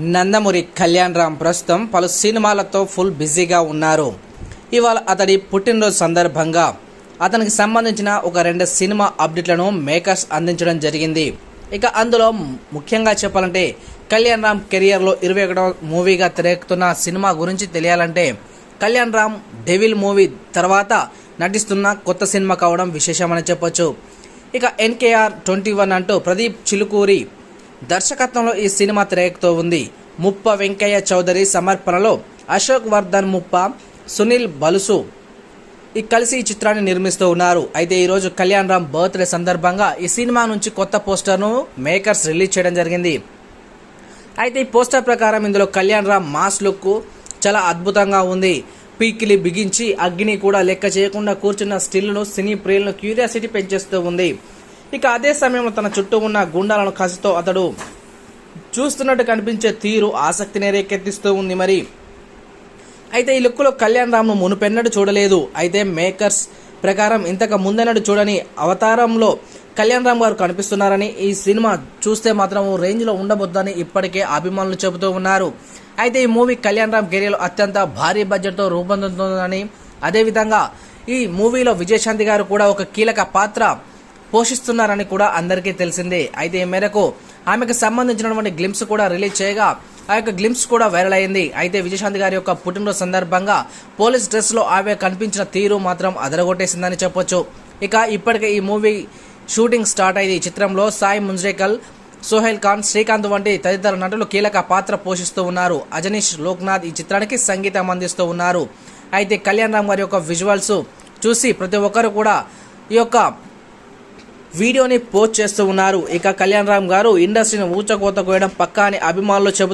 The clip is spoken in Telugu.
నందమూరి కళ్యాణ్ రామ్ ప్రస్తుతం పలు సినిమాలతో ఫుల్ బిజీగా ఉన్నారు. ఇవాళ అతడి పుట్టినరోజు సందర్భంగా అతనికి సంబంధించిన ఒక రెండు సినిమా అప్డేట్లను మేకర్స్ అందించడం జరిగింది. ఇక అందులో ముఖ్యంగా చెప్పాలంటే కళ్యాణ్ రామ్ కెరియర్లో ఇరవై ఒకటో మూవీగా తెరకెక్కుతున్న సినిమా గురించి తెలియాలంటే కళ్యాణ్ రామ్ డెవిల్ మూవీ తర్వాత నటిస్తున్న కొత్త సినిమా కావడం విశేషమని చెప్పొచ్చు. ఇక ఎన్కేఆర్ ట్వంటీ వన్ అంటూ ప్రదీప్ చిలుకూరి దర్శకత్వంలో ఈ సినిమా తెరకెక్కుతూ ఉంది. ముప్ప వెంకయ్య చౌదరి సమర్పణలో అశోక్ వర్ధన్ ముప్ప సునీల్ బలుసు ఈ కలిసి ఈ చిత్రాన్ని నిర్మిస్తూ ఉన్నారు. అయితే ఈరోజు కళ్యాణ్ రామ్ బర్త్డే సందర్భంగా ఈ సినిమా నుంచి కొత్త పోస్టర్ను మేకర్స్ రిలీజ్ చేయడం జరిగింది. అయితే ఈ పోస్టర్ ప్రకారం ఇందులో కళ్యాణ్ రామ్ మాస్ లుక్ చాలా అద్భుతంగా ఉంది. పీకిలి బిగించి అగ్ని కూడా లెక్క చేయకుండా కూర్చున్న స్టిల్ను సినీ ప్రియులను క్యూరియాసిటీ పెంచేస్తూ ఉంది. ఇక అదే సమయంలో తన చుట్టూ ఉన్న గుండాలను కసితో అతడు చూస్తున్నట్టు కనిపించే తీరు ఆసక్తిని రేకెత్తిస్తూ ఉంది మరి. అయితే ఈ లుక్లో కళ్యాణ్ రామ్ను మునుపెన్నడు చూడలేదు. అయితే మేకర్స్ ప్రకారం ఇంతకు ముందెన్నడు చూడని అవతారంలో కళ్యాణ్ రామ్ గారు కనిపిస్తున్నారని ఈ సినిమా చూస్తే మాత్రం రేంజ్లో ఉండబోద్దని ఇప్పటికే అభిమానులు చెబుతూ ఉన్నారు. అయితే ఈ మూవీ కళ్యాణ్ రామ్ కెరీర్లో అత్యంత భారీ బడ్జెట్తో రూపొందుతుందని అదేవిధంగా ఈ మూవీలో విజయశాంతి గారు కూడా ఒక కీలక పాత్ర పోషిస్తున్నారని కూడా అందరికీ తెలిసిందే. అయితే ఈ మేరకు ఆమెకు సంబంధించినటువంటి గ్లిమ్స్ కూడా రిలీజ్ చేయగా ఆ యొక్క గ్లిమ్స్ కూడా వైరల్ అయింది. అయితే విజయశాంతి గారి యొక్క పుట్టినరోజు సందర్భంగా పోలీస్ డ్రెస్లో ఆమె కనిపించిన తీరు మాత్రం అదరగొట్టేసిందని చెప్పొచ్చు. ఇక ఇప్పటికే ఈ మూవీ షూటింగ్ స్టార్ట్ అయింది. ఈ చిత్రంలో సాయి ముంజ్రేకల్ సోహెల్ ఖాన్ శ్రీకాంత్ వంటి తదితర నటులు కీలక పాత్ర పోషిస్తూ ఉన్నారు. అజనీష్ లోక్నాథ్ ఈ చిత్రానికి సంగీతం అందిస్తూ ఉన్నారు. అయితే కళ్యాణ్ రామ్ గారి యొక్క విజువల్స్ చూసి ప్రతి ఒక్కరు కూడా ఈ యొక్క వీడియోని పోస్ట్ చేస్తూ ఉన్నారు. ఇక కళ్యాణ్ రామ్ గారు ఇండస్ట్రీని ఊచకోత కోయడం పక్కా అని అభిమానులు చెబుతూ